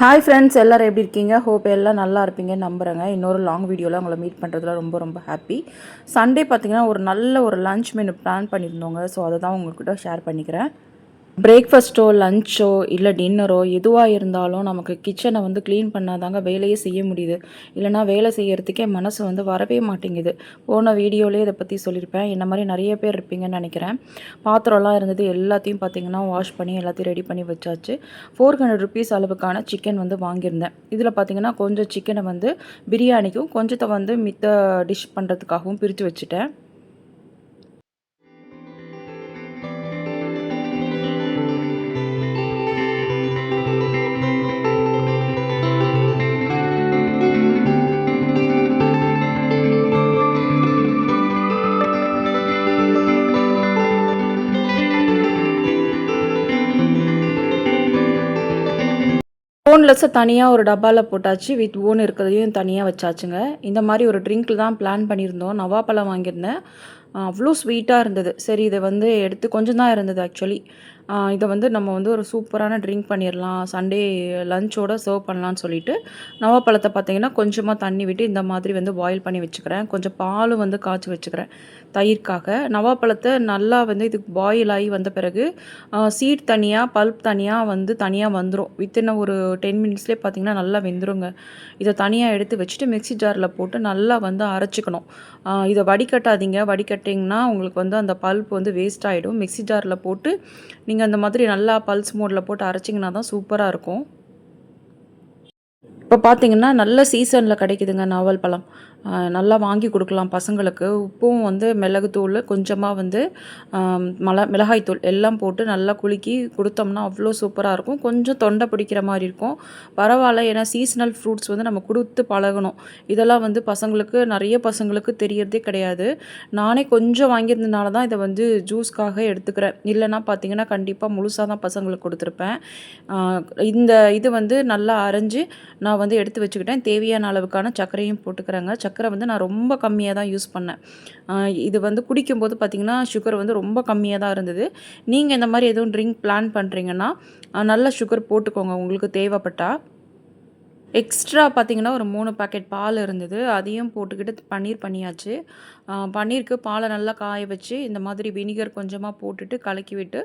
Hi friends எல்லோரும் எப்படி இருக்கீங்க? ஹோப் எல்லாம் நல்லா இருப்பீங்கன்னு நம்புகிறேங்க இன்னொரு லாங் வீடியோவில் உங்களை மீட் பண்ணுறதுல ரொம்ப ரொம்ப ஹாப்பி சண்டே பார்த்தீங்கன்னா ஒரு நல்ல ஒரு லஞ்ச் மெனு பிளான் பண்ணியிருந்தோங்க. ஸோ அதை தான் உங்கள்கிட்ட ஷேர் பண்ணிக்கிறேன். பிரேக்ஃபாஸ்ட்டோ லஞ்சோ இல்லை டின்னரோ எதுவாக இருந்தாலும் நமக்கு கிச்சனை வந்து க்ளீன் பண்ணாதாங்க வேலையே செய்ய முடியுது. இல்லைனா வேலை செய்கிறதுக்கே மனசு வந்து வரவே மாட்டேங்குது. போன வீடியோலேயே இதை பற்றி சொல்லியிருப்பேன். என்ன மாதிரி நிறைய பேர் இருப்பீங்கன்னு நினைக்கிறேன். பாத்திரம்லாம் இருந்தது எல்லாத்தையும் பார்த்தீங்கன்னா வாஷ் பண்ணி எல்லாத்தையும் ரெடி பண்ணி வச்சாச்சு. ஃபோர் ஹண்ட்ரட் ருபீஸ் அளவுக்கான சிக்கன் வந்து வாங்கியிருந்தேன். இதில் பார்த்தீங்கன்னா கொஞ்சம் சிக்கனை வந்து பிரியாணிக்கும் கொஞ்சத்தை வந்து மித்த டிஷ் பண்ணுறதுக்காகவும் பிரித்து வச்சுட்டேன். போன்லெஸ்ஸை தனியாக ஒரு டப்பாவில் போட்டாச்சு. வித் ஓன் இருக்கிறதையும் தனியாக வச்சாச்சுங்க. இந்த மாதிரி ஒரு ட்ரிங்க்கில் தான் பிளான் பண்ணியிருந்தோம். நவாப்பழம் வாங்கியிருந்தேன். அவ்வளோ ஸ்வீட்டாக இருந்தது. சரி இதை வந்து எடுத்து கொஞ்சம் தான் இருந்தது ஆக்சுவலி இதை வந்து நம்ம வந்து ஒரு சூப்பரான ட்ரிங்க் பண்ணிடலாம் சண்டே லஞ்சோட சர்வ் பண்ணலான்னு சொல்லிட்டு நவாப்பழத்தை பார்த்தீங்கன்னா கொஞ்சமாக தண்ணி விட்டு இந்த மாதிரி வந்து பாயில் பண்ணி வச்சுக்கிறேன். கொஞ்சம் பாலும் வந்து காய்ச்சி வச்சுக்கிறேன் தயிர்க்காக. நவாப்பழத்தை நல்லா வந்து இதுக்கு பாயில் ஆகி வந்த பிறகு சீட் தனியாக பல்ப் தனியாக வந்து தனியாக வந்துடும் வித்தின் ஒரு டென் மினிட்ஸ்லேயே பார்த்தீங்கன்னா நல்லா வெந்துருங்க. இதை தனியாக எடுத்து வச்சுட்டு மிக்சி ஜாரில் போட்டு நல்லா வந்து அரைச்சிக்கணும். இதை வடிகட்டாதீங்க. வடிகட்டிங்கன்னா உங்களுக்கு வந்து அந்த பல்ப் வந்து வேஸ்ட் ஆகிடும் மிக்சி ஜாரில் போட்டு நீங்கள் அந்த மாதிரி நல்லா பல்ஸ் மோடில் போட்டு அரைச்சிங்கன்னா தான் சூப்பராக இருக்கும். இப்போ பார்த்தீங்கன்னா நல்ல சீசனில் கிடைக்குதுங்க நாவல் பழம். நல்லா வாங்கி கொடுக்கலாம் பசங்களுக்கு. உப்பும் வந்து மிளகுத்தூள் கொஞ்சமாக வந்து மல மிளகாய்த்தூள் எல்லாம் போட்டு நல்லா குலுக்கி கொடுத்தோம்னா அவ்வளோ சூப்பராக இருக்கும். கொஞ்சம் தொண்டை பிடிக்கிற மாதிரி இருக்கும். பரவாயில்ல ஏன்னா சீசனல் ஃப்ரூட்ஸ் வந்து நம்ம கொடுத்து பழகணும். இதெல்லாம் வந்து பசங்களுக்கு நிறைய பசங்களுக்கு தெரியறதே கிடையாது. நானே கொஞ்சம் வாங்கியிருந்தனால தான் இதை வந்து ஜூஸ்க்காக எடுத்துக்கிறேன். இல்லைன்னா பார்த்தீங்கன்னா கண்டிப்பாக முழுசாக தான் பசங்களுக்கு கொடுத்துருப்பேன். இந்த இது வந்து நல்லா அரைஞ்சு நான் வந்து எடுத்து வச்சுக்கிட்டேன். தேவையான அளவுக்கான சர்க்கரையும் போட்டுக்கிறேங்க. சக்கரை சர்க்கரை வந்து நான் ரொம்ப கம்மியாக தான் யூஸ் பண்ணேன். இது வந்து குடிக்கும்போது பார்த்திங்கன்னா சுகர் வந்து ரொம்ப கம்மியாக தான் இருந்தது. நீங்கள் இந்த மாதிரி எதுவும் ட்ரிங்க் பிளான் பண்ணுறீங்கன்னா நல்ல சுகர் போட்டுக்கோங்க. உங்களுக்கு தேவைப்பட்டால் எக்ஸ்ட்ரா பார்த்திங்கன்னா ஒரு மூணு பேக்கெட் பால் இருந்தது. அதையும் போட்டுக்கிட்டு பன்னீர் பண்ணியாச்சு. பன்னீருக்கு பாலை நல்லா காய வச்சு இந்த மாதிரி வினிகர் கொஞ்சமாக போட்டுட்டு கலக்கி விட்டு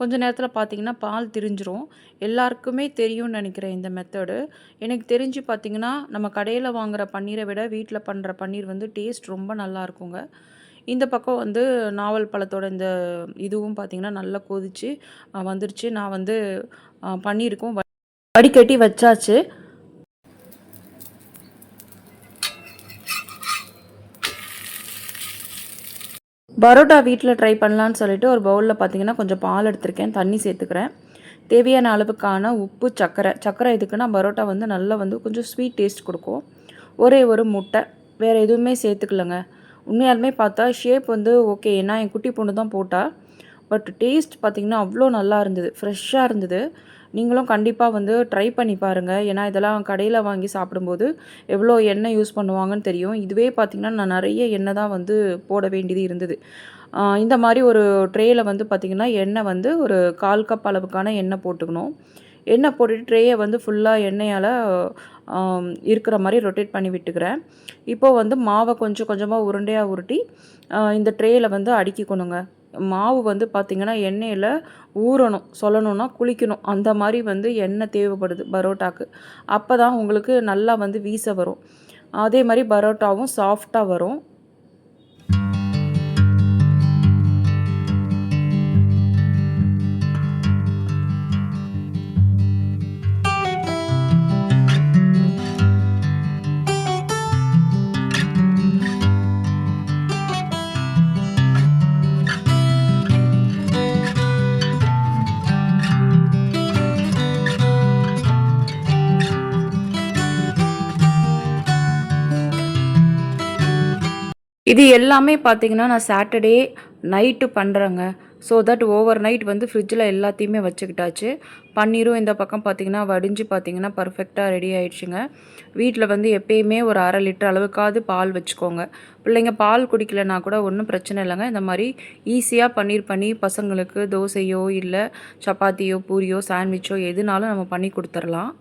கொஞ்ச நேரத்தில் பார்த்தீங்கன்னா பால் திரிஞ்சிரும். எல்லாருக்குமே தெரியும்னு நினைக்கிறேன் இந்த மெத்தடு எனக்கு தெரிஞ்சு பார்த்திங்கன்னா நம்ம கடையில் வாங்குகிற பன்னீரை விட வீட்டில் பண்ணுற பன்னீர் வந்து டேஸ்ட் ரொம்ப நல்லா இருக்குங்க. இந்த பக்கம் வந்து நாவல் பழத்தோட இந்த இதுவும் பார்த்திங்கன்னா நல்லா கொதிச்சு வந்துருச்சு. நான் வந்து பன்னீருக்கும் வடிகட்டி வச்சாச்சு. பரோட்டா வீட்டில் ட்ரை பண்ணலான்னு சொல்லிட்டு ஒரு பவுலில் பார்த்தீங்கன்னா கொஞ்சம் பால் எடுத்திருக்கேன். தண்ணி சேர்த்துக்கிறேன். தேவையான அளவுக்கான உப்பு சர்க்கரை சர்க்கரை எதுக்குன்னா பரோட்டா வந்து நல்லா வந்து கொஞ்சம் ஸ்வீட் டேஸ்ட் கொடுக்கும். ஒரே ஒரு முட்டை. வேறு எதுவுமே சேர்த்துக்கலங்க. உண்மையாலுமே பார்த்தா ஷேப் வந்து ஓகே ஏன்னா என் குட்டி பொண்ணு தான் போட்டால் பட் டேஸ்ட் பார்த்திங்கன்னா அவ்வளோ நல்லா இருந்தது. ஃப்ரெஷ்ஷாக இருந்தது. நீங்களும் கண்டிப்பாக வந்து ட்ரை பண்ணி பாருங்கள் ஏன்னா இதெல்லாம் கடையில் வாங்கி சாப்பிடும்போது எவ்வளோ எண்ணெய் யூஸ் பண்ணுவாங்கன்னு தெரியும். இதுவே பார்த்திங்கன்னா நான் நிறைய எண்ணெய் தான் வந்து போட வேண்டியது இருந்தது. இந்த மாதிரி ஒரு ட்ரேயில் வந்து பார்த்திங்கன்னா எண்ணெய் வந்து ஒரு கால் கப் அளவுக்கான எண்ணெய் போட்டுக்கணும். எண்ணெய் போட்டுட்டு ட்ரேயை வந்து ஃபுல்லாக எண்ணெயால் இருக்கிற மாதிரி ரொட்டேட் பண்ணி விட்டுக்கிறேன். இப்போது வந்து மாவை கொஞ்சம் கொஞ்சமாக உருண்டையாக உருட்டி இந்த ட்ரேயில் வந்து அடுக்கிக்கணுங்க. மாவு வந்து பார்த்திங்கன்னா எண்ணெயில் ஊறணும் சொல்லணுன்னா குளிக்கணும். அந்த மாதிரி வந்து எண்ணெய் தேவைப்படுது பரோட்டாக்கு. அப்போ தான் உங்களுக்கு நல்லா வந்து வீச வரும். அதே மாதிரி பரோட்டாவும் சாஃப்டாக வரும். இது எல்லாமே பார்த்தீங்கன்னா நான் சாட்டர்டே நைட்டு பண்ணுறேங்க ஸோ தட் ஓவர் நைட் வந்து ஃப்ரிட்ஜில் எல்லாத்தையுமே வச்சுக்கிட்டாச்சு. பன்னீரும் இந்த பக்கம் பார்த்திங்கன்னா வடிஞ்சு பார்த்திங்கன்னா பர்ஃபெக்டாக ரெடி ஆகிடுச்சுங்க வீட்டில் வந்து எப்பயுமே ஒரு அரை லிட்டர் அளவுக்காவது பால் வச்சுக்கோங்க. பிள்ளைங்க பால் குடிக்கலைன்னா கூட ஒன்றும் பிரச்சனை இல்லைங்க. இந்த மாதிரி ஈஸியாக பன்னீர் பண்ணி பசங்களுக்கு தோசையோ இல்லை சப்பாத்தியோ பூரியோ சாண்ட்விச்சோ எதுனாலும் நம்ம பண்ணி கொடுத்துர்லாம்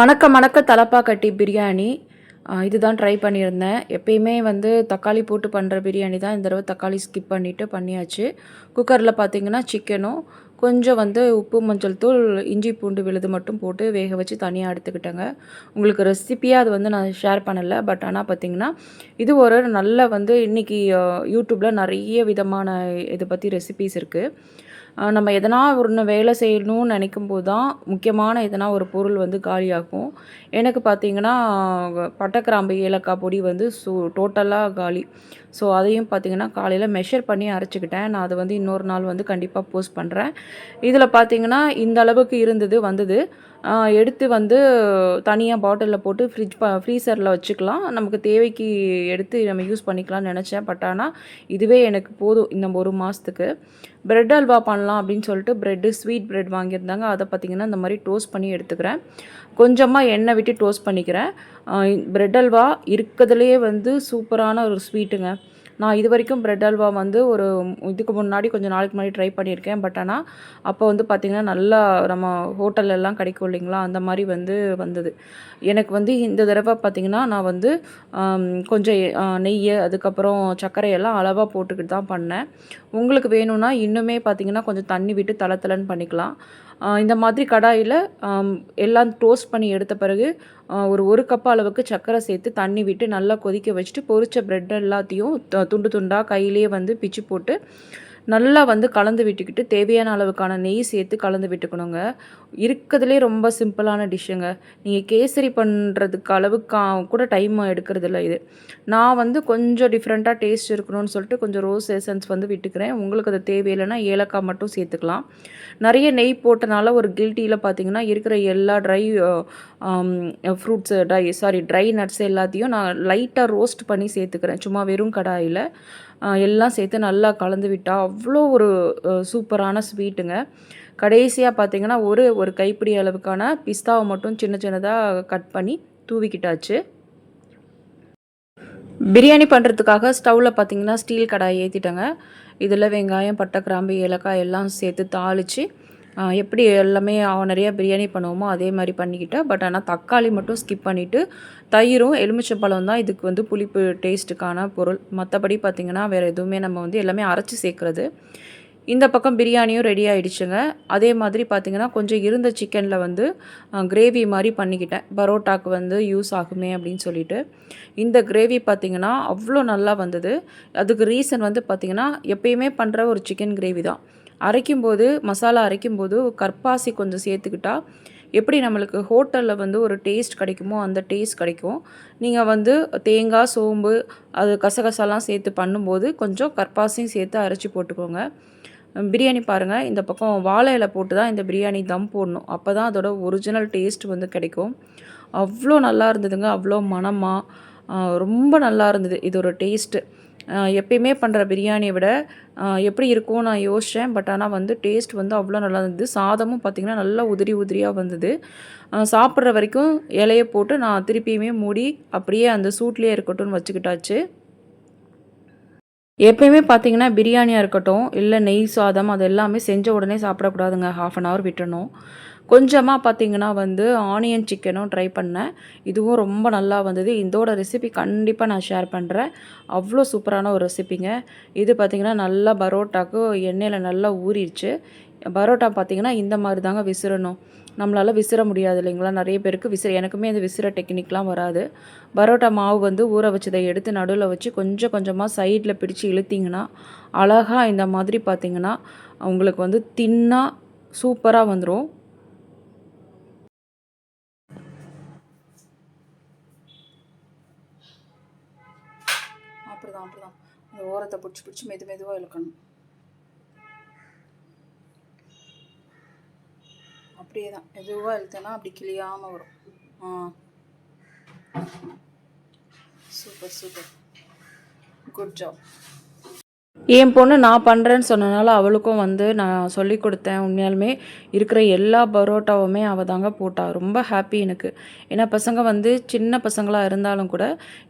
மணக்க மணக்க தலப்பாக்கட்டி பிரியாணி. இதுதான் ட்ரை பண்ணியிருந்தேன். எப்பயுமே வந்து தக்காளி போட்டு பண்ணுற பிரியாணி தான் இந்த தடவை தக்காளி ஸ்கிப் பண்ணிவிட்டு பண்ணியாச்சு. குக்கரில் பார்த்தீங்கன்னா சிக்கனும் கொஞ்சம் வந்து உப்பு மஞ்சள் தூள் இஞ்சி பூண்டு விழுது மட்டும் போட்டு வேக வச்சு தனியாக எடுத்துக்கிட்டேங்க. உங்களுக்கு ரெசிப்பியாக அது வந்து நான் ஷேர் பண்ணலை. பட் ஆனால் பார்த்தீங்கன்னா இது ஒரு நல்ல வந்து இன்றைக்கி யூடியூப்பில் நிறைய விதமான இதை பற்றி ரெசிபீஸ் இருக்குது நம்ம எதனா ஒன்று வேலை செய்யணும்னு நினைக்கும் போது தான் முக்கியமான எதனா ஒரு பொருள் வந்து காலியாகும். எனக்கு பார்த்தீங்கன்னா பட்டை கிராம்பு ஏலக்காய் பொடி வந்து சு டோட்டலாக காலி. ஸோ அதையும் பார்த்தீங்கன்னா காலையில் மெஷர் பண்ணி அரைச்சிக்கிட்டேன். நான் அதை வந்து இன்னொரு நாள் வந்து கண்டிப்பாக போஸ்ட் பண்ணுறேன் இதில் பார்த்தீங்கன்னா இந்த அளவுக்கு இருந்தது வந்தது. எடுத்து வந்து தனியாக பாட்டிலில் போட்டு ஃப்ரிட்ஜ் ப ஃப்ரீசரில் வச்சுக்கலாம். நமக்கு தேவைக்கு எடுத்து நம்ம யூஸ் பண்ணிக்கலாம்னு நினச்சேன். பட் ஆனால் இதுவே எனக்கு போதும் இந்த ஒரு மாதத்துக்கு பிரெட் அல்வா பண்ணலாம் அப்படின்னு சொல்லிட்டு ப்ரெட்டு ஸ்வீட் ப்ரெட் வாங்கியிருந்தாங்க. அதை பார்த்திங்கன்னா இந்த மாதிரி டோஸ்ட் பண்ணி எடுத்துக்கிறேன். கொஞ்சமாக எண்ணெய் விட்டு டோஸ்ட் பண்ணிக்கிறேன். ப்ரெட் அல்வா இருக்கிறதுலையே வந்து சூப்பரான ஒரு ஸ்வீட்டுங்க நான் இது வரைக்கும் பிரெட் அல்வா வந்து ஒரு இதுக்கு முன்னாடி கொஞ்சம் நாளைக்கு முன்னாடி ட்ரை பண்ணியிருக்கேன். பட் ஆனால் அப்போ வந்து பார்த்திங்கன்னா நல்லா நம்ம ஹோட்டல்லெல்லாம் கிடைக்கும் இல்லைங்களா? அந்த மாதிரி வந்து வந்தது. எனக்கு வந்து இந்த தடவை பார்த்திங்கன்னா நான் வந்து கொஞ்சம் நெய் அதுக்கப்புறம் சர்க்கரையெல்லாம் அளவாக போட்டுக்கிட்டு தான் பண்ணேன். உங்களுக்கு வேணும்னா இன்னுமே பார்த்திங்கன்னா கொஞ்சம் தண்ணி விட்டு தள தளன்னு பண்ணிக்கலாம். இந்த மாதிரி கடாயில் எல்லாம் டோஸ்ட் பண்ணி எடுத்த பிறகு ஒரு ஒரு கப் அளவுக்கு சர்க்கரை சேர்த்து தண்ணி விட்டு நல்லா கொதிக்க வச்சுட்டு பொரித்த பிரெட் எல்லாத்தையும் துண்டு துண்டாக கையிலேயே வந்து பிச்சு போட்டு நல்லா வந்து கலந்து விட்டுக்கிட்டு தேவையான அளவுக்கான நெய் சேர்த்து கலந்து விட்டுக்கணுங்க. இருக்கிறதுலே ரொம்ப சிம்பிளான டிஷ்ஷுங்க. நீங்கள் கேசரி பண்ணுறதுக்கு அளவுக்கு கூட டைம் எடுக்கிறதில்ல இது. நான் வந்து கொஞ்சம் டிஃப்ரெண்ட்டாக டேஸ்ட் இருக்கணும்னு சொல்லிட்டு கொஞ்சம் ரோஸ் எசன்ஸ் வந்து விட்டுக்கிறேன். உங்களுக்கு அது தேவையில்லைன்னா ஏலக்காய் மட்டும் சேர்த்துக்கலாம். நிறைய நெய் போட்டனால ஒரு கில்ட்டியில் பார்த்தீங்கன்னா இருக்கிற எல்லா dry fruits dry sorry dry nuts எல்லாத்தையும் நான் லைட்டாக ரோஸ்ட் பண்ணி சேர்த்துக்கிறேன். சும்மா வெறும் கடாயில். எல்லாம் சேர்த்து நல்லா கலந்து விட்டால் அவ்வளோ ஒரு சூப்பரான ஸ்வீட்டுங்க. கடைசியாக பார்த்திங்கன்னா ஒரு ஒரு கைப்பிடி அளவுக்கான பிஸ்தாவை மட்டும் சின்ன சின்னதாக கட் பண்ணி தூவிக்கிட்டாச்சு. பிரியாணி பண்ணுறதுக்காக ஸ்டவ்வில் பார்த்திங்கன்னா ஸ்டீல் கடாய் ஏற்றிட்டேங்க இதில் வெங்காயம் பட்டை கிராம்பு ஏலக்காய் எல்லாம் சேர்த்து தாளித்து எப்படி எல்லாமே நிறைய பிரியாணி பண்ணுவோமோ அதே மாதிரி பண்ணிக்கிட்டேன் பட் ஆனால் தக்காளி மட்டும் ஸ்கிப் பண்ணிவிட்டு தயிரும் எலுமிச்சம்பழம் தான் இதுக்கு வந்து புளிப்பு டேஸ்ட்டுக்கான பொருள். மற்றபடி பார்த்திங்கன்னா வேறு எதுவுமே நம்ம வந்து எல்லாமே அரைச்சி சேர்க்குறது. இந்த பக்கம் பிரியாணியும் ரெடி ஆகிடுச்சுங்க அதே மாதிரி பார்த்திங்கன்னா கொஞ்சம் இருந்த சிக்கனில் வந்து கிரேவி மாதிரி பண்ணிக்கிட்டேன். பரோட்டாக்கு வந்து யூஸ் ஆகுமே அப்படின்னு சொல்லிட்டு. இந்த கிரேவி பார்த்திங்கன்னா அவ்வளோ நல்லா வந்தது. அதுக்கு ரீசன் வந்து பார்த்திங்கன்னா எப்பயுமே பண்ணுற ஒரு சிக்கன் கிரேவி தான். அரைக்கும்போது மசாலா அரைக்கும்போது கற்பாசி கொஞ்சம் சேர்த்துக்கிட்டா எப்படி நம்மளுக்கு ஹோட்டலில் வந்து ஒரு டேஸ்ட் கிடைக்குமோ அந்த டேஸ்ட் கிடைக்கும். நீங்கள் வந்து தேங்காய் சோம்பு அது கசகசாலாம் சேர்த்து பண்ணும்போது கொஞ்சம் கற்பாசியும் சேர்த்து அரைச்சி போட்டுக்கோங்க. பிரியாணி பாருங்கள் இந்த பக்கம் வாழை இலை போட்டு தான் இந்த பிரியாணி தம் போடணும். அப்போ தான் அதோட ஒரிஜினல் டேஸ்ட் வந்து கிடைக்கும். அவ்வளோ நல்லா இருந்ததுங்க அவ்வளோ மணமாக ரொம்ப நல்லா இருந்தது. இது ஒரு டேஸ்ட்டு எப்பயுமே பண்ணுற பிரியாணியை விட எப்படி இருக்கும் நான் யோசித்தேன் பட் ஆனால் வந்து டேஸ்ட் வந்து அவ்வளோ நல்லா இருந்தது. சாதமும் பார்த்திங்கன்னா நல்லா உதிரி உதிரியாக வந்தது. சாப்பிட்ற வரைக்கும் இலையை போட்டு நான் திருப்பியுமே மூடி அப்படியே அந்த சூட்லேயே இருக்கட்டும்னு வச்சுக்கிட்டாச்சு. எப்பயுமே பார்த்தீங்கன்னா பிரியாணியாக இருக்கட்டும் இல்லை நெய் சாதம் அது எல்லாமே செஞ்ச உடனே சாப்பிடக்கூடாதுங்க. ஹாஃப் அன் ஹவர் விட்டணும் கொஞ்சமாக பார்த்தீங்கன்னா வந்து ஆனியன் சிக்கனும் ட்ரை பண்ணேன். இதுவும் ரொம்ப நல்லா வந்தது. இதோட ரெசிபி கண்டிப்பாக நான் ஷேர் பண்ணுறேன் அவ்வளோ சூப்பரான ஒரு ரெசிபிங்க இது பார்த்திங்கன்னா நல்லா பரோட்டாக்கு எண்ணெயில் நல்லா ஊறிடுச்சு. பரோட்டா பார்த்திங்கன்னா இந்த மாதிரி தாங்க விசிறணும். நம்மளால் விசிற முடியாது இல்லைங்களா? நிறைய பேருக்கு விசிற எனக்குமே இந்த விசிற டெக்னிக்லாம் வராது. பரோட்டா மாவு வந்து ஊற வச்சதை எடுத்து நடுவில் வச்சு கொஞ்சம் கொஞ்சமாக சைடில் பிடிச்சி இழுத்திங்கன்னா அழகாக இந்த மாதிரி பார்த்திங்கன்னா உங்களுக்கு வந்து தின்னாக சூப்பராக வந்துடும் இந்த ஓரத்தை பிடிச்சி பிடிச்சி மெது மெதுவாக இழுக்கணும். அப்படியே தான் மெதுவாக இழுத்தேன்னா அப்படி கிளியாமல் வரும். ஆ. Super super. Good job. என் பொண்ணு நான் பண்ணுறேன்னு சொன்னனால அவளுக்கும் வந்து நான் சொல்லி கொடுத்தேன் உண்மையாலுமே. இருக்கிற எல்லா பரோட்டாவுமே அவள் தாங்க போட்டா. ரொம்ப ஹாப்பி எனக்கு. ஏன்னா பசங்க வந்து சின்ன பசங்களாக இருந்தாலும் கூட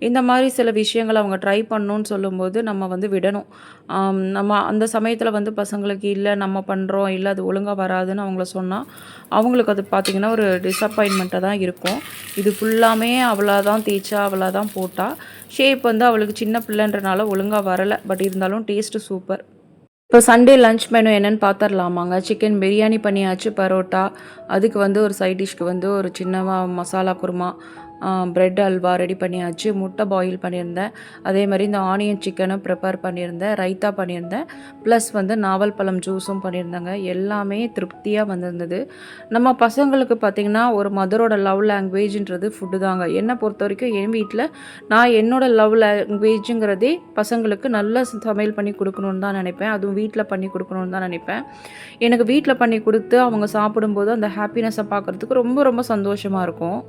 இந்த மாதிரி சில விஷயங்களை அவங்க ட்ரை பண்ணணும்னு சொல்லும்போது நம்ம வந்து விடணும். நம்ம அந்த சமயத்தில் வந்து பசங்களுக்கு இல்லை நம்ம பண்ணுறோம் இல்லை அது ஒழுங்காக வராதுன்னு அவங்கள சொன்னால் அவங்களுக்கு அது பார்த்திங்கன்னா ஒரு டிசப்பாயின்மெண்ட்டாக தான் இருக்கும். இது ஃபுல்லாமே அவளாக தான் தேய்ச்சா அவளாக தான் போட்டா. ஷேப் வந்து அவளுக்கு சின்ன பிள்ளைன்றனால ஒழுங்காக வரலை. பட் இருந்தாலும் டேஸ்ட்டு சூப்பர். இப்போ சண்டே லஞ்ச் மெனு என்னன்னு பார்த்துடலாமாங்க சிக்கன் பிரியாணி பண்ணியாச்சு பரோட்டா. அதுக்கு வந்து ஒரு சைட் டிஷ்க்கு வந்து ஒரு சின்னமாக மசாலா குருமா. ப்ரெட் அல்வா ரெடி பண்ணியாச்சு முட்டை பாயில் பண்ணியிருந்தேன். அதே மாதிரி இந்த ஆனியன் சிக்கனும் ப்ரிப்பேர் பண்ணியிருந்தேன் ரைத்தா பண்ணியிருந்தேன். ப்ளஸ் வந்து நாவல் பழம் ஜூஸும் பண்ணியிருந்தாங்க. எல்லாமே திருப்தியாக வந்திருந்தது. நம்ம பசங்களுக்கு பார்த்திங்கன்னா ஒரு மதரோட லவ் லாங்குவேஜ்ன்றது ஃபுட்டு தாங்க. என்னை பொறுத்த வரைக்கும் என் வீட்டில் நான் என்னோடய லவ் லாங்குவேஜுங்கிறதே பசங்களுக்கு நல்ல சமையல் பண்ணி கொடுக்கணுன்னு தான் நினைப்பேன். அதுவும் வீட்டில் பண்ணி கொடுக்கணுன்னு தான் நினைப்பேன். எனக்கு வீட்டில் பண்ணி கொடுத்து அவங்க சாப்பிடும்போது அந்த ஹாப்பினஸை பார்க்குறதுக்கு ரொம்ப ரொம்ப சந்தோஷமாக இருக்கும்.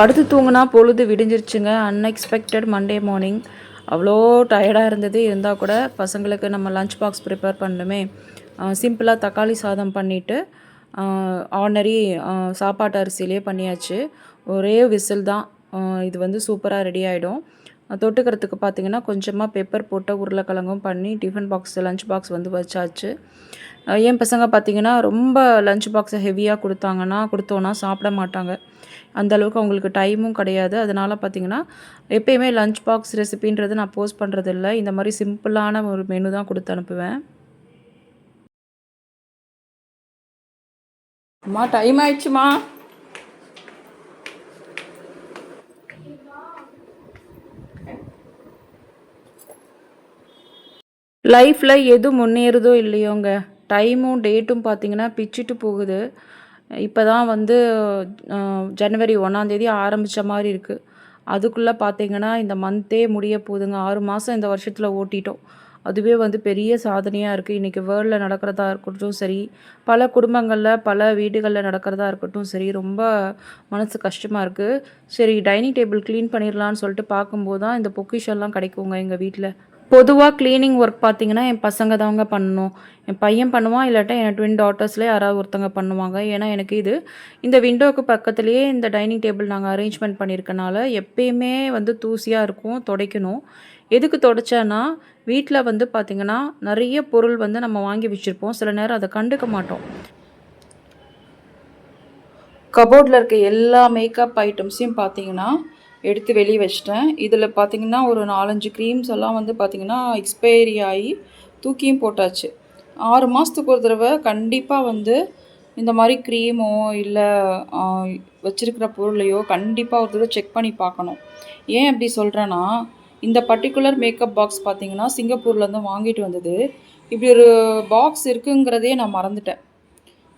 படுத்து தூங்கினா பொழுது விடிஞ்சிருச்சுங்க. அன்எக்ஸ்பெக்டட் மண்டே மார்னிங் அவ்வளோ டயர்டாக இருந்தது. இருந்தால் கூட பசங்களுக்கு நம்ம லஞ்ச் பாக்ஸ் ப்ரிப்பேர் பண்ணணுமே. சிம்பிளாக தக்காளி சாதம் பண்ணிவிட்டு ஆர்டினரி சாப்பாட்டு அரிசியிலே பண்ணியாச்சு. ஒரே விசில் தான். இது வந்து சூப்பராக ரெடி ஆகிடும் தொட்டுக்கிறதுக்கு பார்த்தீங்கன்னா கொஞ்சமாக பெப்பர் போட்ட உருளைக்கிழங்கும் பண்ணி டிஃபன் பாக்ஸ் லஞ்ச் பாக்ஸ் வந்து வச்சாச்சு. என் பசங்க பார்த்தீங்கன்னா ரொம்ப லஞ்ச் பாக்ஸை ஹெவியாக கொடுத்தாங்கன்னா கொடுத்தோன்னா சாப்பிட மாட்டாங்க. அந்த அளவுக்கு அவங்களுக்கு டைமும் கிடையாது. அதனால் பார்த்திங்கன்னா எப்பயுமே லஞ்ச் பாக்ஸ் ரெசிபின்றது நான் போஸ்ட் பண்ணுறது இல்லை இந்த மாதிரி சிம்பிளான ஒரு மெனு தான் கொடுத்து அனுப்புவேன். அம்மா டைம் ஆயிடுச்சுமா? லைஃப்பில் எது முன்னேறுதோ இல்லையோங்க டைமும் டேட்டும் பார்த்திங்கன்னா பிச்சுட்டு போகுது. இப்போ தான் வந்து ஜனவரி ஒன்றாந்தேதி ஆரம்பித்த மாதிரி இருக்குது அதுக்குள்ளே பார்த்தீங்கன்னா இந்த மந்த்தே முடிய போகுதுங்க ஆறு மாதம் இந்த வருஷத்தில் ஓட்டிட்டோம். அதுவே வந்து பெரிய சாதனையாக இருக்குது இன்றைக்கி வேர்ல்டில் நடக்கிறதா இருக்கட்டும் சரி பல குடும்பங்களில் பல வீடுகளில் நடக்கிறதா இருக்கட்டும் சரி ரொம்ப மனசு கஷ்டமாக இருக்குது சரி டைனிங் டேபிள் க்ளீன் பண்ணிடலான்னு சொல்லிட்டு பார்க்கும்போது தான் இந்த பொக்கிஷன்லாம் கிடைக்குங்க எங்கள் வீட்டில் பொதுவாக க்ளீனிங் ஒர்க் பார்த்தீங்கன்னா என் பசங்க தாங்க பண்ணணும். என் பையன் பண்ணுவான் இல்லாட்டா என் ட்வின் டாட்டர்ஸ்லேயே யாராவது ஒருத்தங்க பண்ணுவாங்க. ஏன்னா எனக்கு இது இந்த விண்டோவுக்கு பக்கத்துலேயே இந்த டைனிங் டேபிள் நாங்கள் அரேஞ்ச்மெண்ட் பண்ணியிருக்கனால எப்பயுமே வந்து தூசியாக இருக்கும் துடைக்கணும். எதுக்கு துடைச்சேன்னா வீட்டில் வந்து பார்த்திங்கன்னா நிறைய பொருள் வந்து நம்ம வாங்கி வச்சுருப்போம். சில நேரம் அதை கண்டுக்க மாட்டோம். கபோர்டில் இருக்க எல்லா மேக்கப் ஐட்டம்ஸையும் பார்த்தீங்கன்னா எடுத்து வெளியே வச்சிட்டேன். இதில் பார்த்தீங்கன்னா ஒரு நாலஞ்சு க்ரீம்ஸ் எல்லாம் வந்து பார்த்திங்கன்னா எக்ஸ்பைரி ஆகி தூக்கியும் போட்டாச்சு. ஆறு மாதத்துக்கு ஒரு தடவை கண்டிப்பாக வந்து இந்த மாதிரி க்ரீமோ இல்லை வச்சுருக்கிற பொருளையோ கண்டிப்பாக ஒரு தடவை செக் பண்ணி பார்க்கணும். ஏன் அப்படி சொல்கிறேன்னா இந்த பர்டிகுலர் மேக்கப் பாக்ஸ் பார்த்தீங்கன்னா சிங்கப்பூர்லேருந்து வாங்கிட்டு வந்தது. இப்படி ஒரு பாக்ஸ் இருக்குங்கிறதே நான் மறந்துட்டேன்.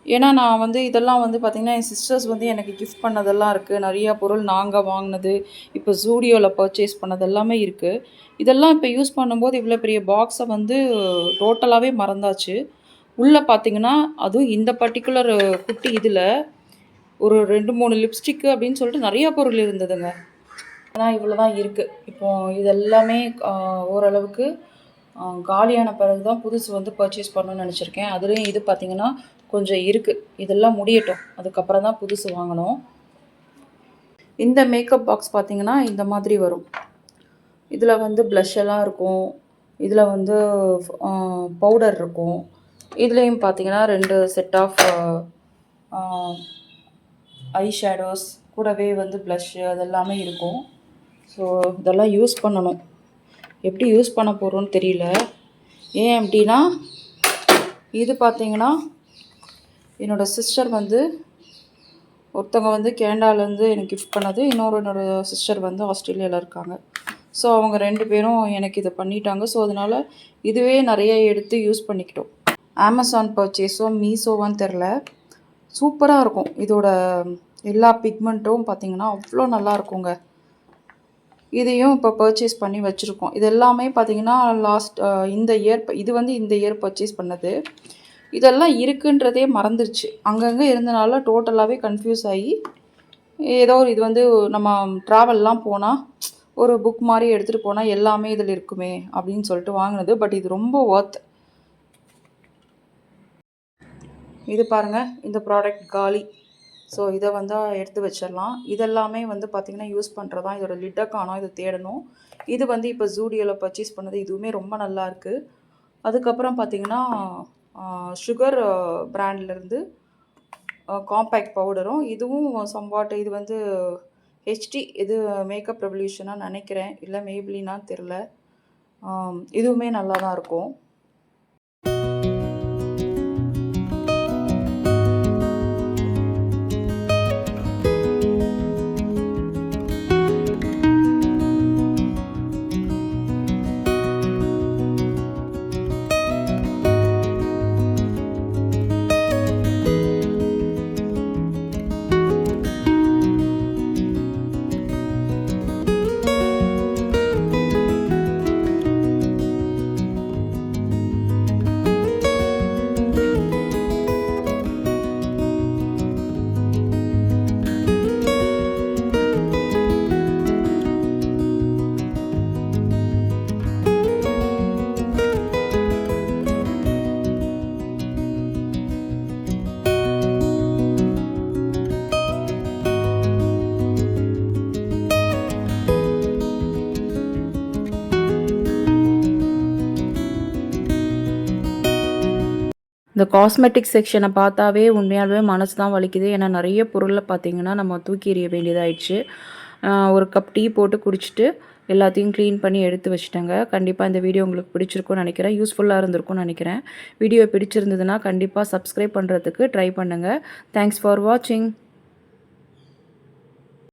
ஏன்னா நான் வந்து இதெல்லாம் வந்து பார்த்திங்கன்னா என் சிஸ்டர்ஸ் வந்து எனக்கு கிஃப்ட் பண்ணதெல்லாம் இருக்குது நிறையா பொருள் நாங்கள் வாங்கினது இப்போ ஜூடியோவில் பர்ச்சேஸ் பண்ணது எல்லாமே இருக்குது இதெல்லாம் இப்போ யூஸ் பண்ணும்போது இவ்வளோ பெரிய பாக்ஸை வந்து டோட்டலாகவே மறந்தாச்சு. உள்ளே பார்த்தீங்கன்னா அதுவும் இந்த பர்டிகுலர் குட்டி இதில் ஒரு ரெண்டு மூணு லிப்ஸ்டிக்கு அப்படின்னு சொல்லிட்டு நிறையா பொருள் இருந்ததுங்க. ஆனால் இவ்வளோ தான் இருக்குது இப்போ இதெல்லாமே ஓரளவுக்கு காலியான பிறகு தான் புதுசு வந்து பர்ச்சேஸ் பண்ணணும்னு நினச்சிருக்கேன். அதுலேயும் இது பார்த்திங்கன்னா கொஞ்சம் இருக்குது இதெல்லாம் முடியட்டும். அதுக்கப்புறம் தான் புதுசு வாங்கணும். இந்த மேக்கப் பாக்ஸ் பார்த்திங்கன்னா இந்த மாதிரி வரும். இதில் வந்து blush எல்லாம் இருக்கும். இதில் வந்து பவுடர் இருக்கும். இதுலேயும் பார்த்தீங்கன்னா ரெண்டு செட் ஆஃப் ஐ ஷேடோஸ் கூடவே வந்து ப்ளஷ்ஷு அதெல்லாமே இருக்கும். ஸோ இதெல்லாம் யூஸ் பண்ணணும். எப்படி யூஸ் பண்ண போகிறோன்னு தெரியல. ஏன் அப்படின்னா இது பார்த்தீங்கன்னா என்னோடய சிஸ்டர் வந்து ஒருத்தவங்க வந்து கேனடாலேருந்து எனக்கு கிஃப்ட் பண்ணது இன்னொரு என்னோட சிஸ்டர் வந்து ஆஸ்திரேலியாவில் இருக்காங்க. ஸோ அவங்க ரெண்டு பேரும் எனக்கு இதை பண்ணிட்டாங்க. ஸோ அதனால் இதுவே நிறைய எடுத்து யூஸ் பண்ணிக்கிட்டோம். அமேசான் பர்ச்சேஸோ மீஷோவான்னு தெரில சூப்பராக இருக்கும். இதோட எல்லா பிக்மெண்ட்டும் பார்த்திங்கன்னா அவ்வளோ நல்லா இருக்குங்க. இதையும் இப்போ பர்ச்சேஸ் பண்ணி வச்சுருக்கோம். இது எல்லாமே பார்த்தீங்கன்னா லாஸ்ட் இந்த இயர் இது வந்து இந்த இயர் பர்ச்சேஸ் பண்ணது. இதெல்லாம் இருக்குன்றதே மறந்துருச்சு. அங்கங்கே இருந்தனால டோட்டலாகவே கன்ஃபியூஸ் ஆகி ஏதோ ஒரு இது வந்து நம்ம ட்ராவல்லாம் போனால் ஒரு புக் மாதிரி எடுத்துகிட்டு போனால் எல்லாமே இதில் இருக்குமே அப்படின்னு சொல்லிட்டு வாங்கினது. பட் இது ரொம்ப ஒர்த் இது பாருங்கள் இந்த ப்ராடக்ட் காலி. ஸோ இதை வந்து எடுத்து வச்சிடலாம். இதெல்லாமே வந்து பார்த்திங்கன்னா யூஸ் பண்ணுறது தான் இதோட லிட்டை காணும் இதை தேடணும். இது வந்து இப்போ ஜூடியோவில் பர்ச்சேஸ் பண்ணது இதுவுமே ரொம்ப நல்லா இருக்குது அதுக்கப்புறம் பார்த்திங்கன்னா சுகர் பிராண்ட்லேருந்து காம்பேக்ட் பவுடரும் இதுவும் சம்வாட் இது வந்து ஹெச்டி இது மேக்கப் ரெவல்யூஷனாக நினைக்கிறேன். இல்லை மேபிளின்னா தெரில இதுவுமே நல்லா தான் இருக்கும். இந்த காஸ்மெட்டிக் செக்ஷனை பார்த்தாவே உண்மையாகவே மனசு தான் வலிக்குது. ஏன்னா நிறைய பொருளை பார்த்தீங்கன்னா நம்ம தூக்கி எறிய வேண்டியதாகிடுச்சு ஒரு கப் டீ போட்டு குடிச்சிட்டு எல்லாத்தையும் க்ளீன் பண்ணி எடுத்து வச்சுட்டேங்க. கண்டிப்பாக இந்த வீடியோ உங்களுக்கு பிடிச்சிருக்கும்னு நினைக்கிறேன். யூஸ்ஃபுல்லாக இருந்திருக்கும்னு நினைக்கிறேன். வீடியோ பிடிச்சிருந்ததுன்னா கண்டிப்பாக சப்ஸ்கிரைப் பண்ணுறதுக்கு ட்ரை பண்ணுங்கள் தேங்க்ஸ் ஃபார் வாட்சிங்